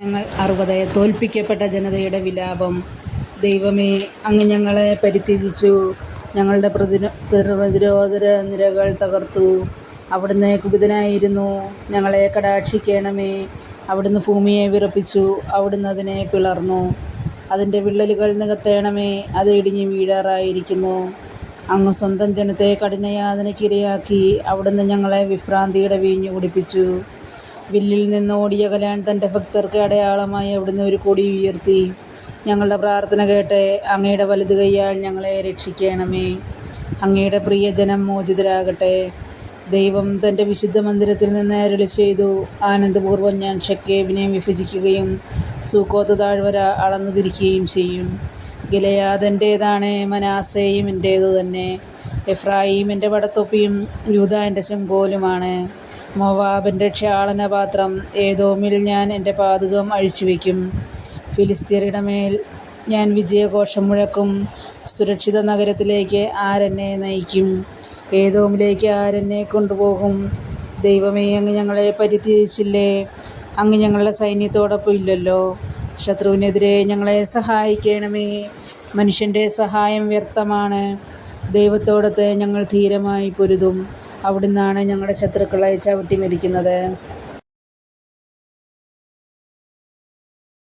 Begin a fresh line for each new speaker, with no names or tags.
ഞങ്ങൾ അറുപത് തോൽപ്പിക്കപ്പെട്ട ജനതയുടെ വിലാപം. ദൈവമേ അങ്ങ് ഞങ്ങളെ പരിത്യജിച്ചു. ഞങ്ങളുടെ പ്രതിരോ പ്രതിരോധ നിരകൾ തകർത്തു. അവിടുന്ന് കുപിതനായിരുന്നു. ഞങ്ങളെ കടാക്ഷിക്കണമേ. അവിടുന്ന് ഭൂമിയെ വിറപ്പിച്ചു. അവിടുന്ന് അതിനെ പിളർന്നു. അതിന്റെ വിള്ളലുകൾ നികത്തേണമേ. അത് ഇടിഞ്ഞ് വീഴാറായിരിക്കുന്നു. അങ്ങ് സ്വന്തം ജനത്തെ കഠിനയാതനയ്ക്കിരയാക്കി അവിടുന്ന് ഞങ്ങളെ വിഭ്രാന്തിയുടെ വീഞ്ഞു കുടിപ്പിച്ചു. വില്ലിൽ നിന്ന് ഓടിയകലാൻ തന്റെ ഭക്തർക്ക് അടയാളമായി അവിടുന്ന് ഒരു കൊടി ഉയർത്തി. ഞങ്ങളുടെ പ്രാർത്ഥന കേട്ട് അങ്ങയുടെ വലതു കൈയാൽ ഞങ്ങളെ രക്ഷിക്കണമേ. അങ്ങയുടെ പ്രിയജനം മോചിതരാകട്ടെ. ദൈവം തന്റെ വിശുദ്ധ മന്ദിരത്തിൽ നിന്ന് അരുളി ചെയ്തു. ആനന്ദപൂർവം ഞാൻ ഷക്കേബിനെ വിഭജിക്കുകയും സൂക്കോത്ത് താഴ്വര അളന്നു തിരിക്കുകയും ചെയ്യും. ഗിലയാദ് എന്റേതാണ് മനാസയും എന്റേതു തന്നെ. എഫ്രാഹീമിന്റെ വടത്തൊപ്പിയും പടത്തൊപ്പിയും യൂത എന്റെ ചെങ്കോലുമാണ്. മൊവാബിന്റെ ക്ഷാളനപാത്രം ഏതോമിൽ ഞാൻ എന്റെ പാതകം അഴിച്ചു വയ്ക്കും ഫിലിസ്തീനയുടെ മേൽ ഞാൻ വിജയഘോഷം മുഴക്കും. സുരക്ഷിത നഗരത്തിലേക്ക് ആരെന്നെ നയിക്കും? ഏതോമിലേക്ക് ആരെന്നെ കൊണ്ടുപോകും? ദൈവമേ അങ്ങ് ഞങ്ങളെ പരിത്യജിച്ചില്ലേ? അങ്ങ് ഞങ്ങളുടെ സൈന്യത്തോടൊപ്പം ഇല്ലല്ലോ. ശത്രുവിനെതിരെ ഞങ്ങളെ സഹായിക്കണമേ. മനുഷ്യന്റെ സഹായം വ്യർത്ഥമാണ്. ദൈവത്തോടത്ത് ഞങ്ങൾ ധീരമായി പൊരുതും. അവിടുന്നാണ് ഞങ്ങളുടെ ശത്രുക്കളെ ചവിട്ടി മെതിക്കുന്നത്.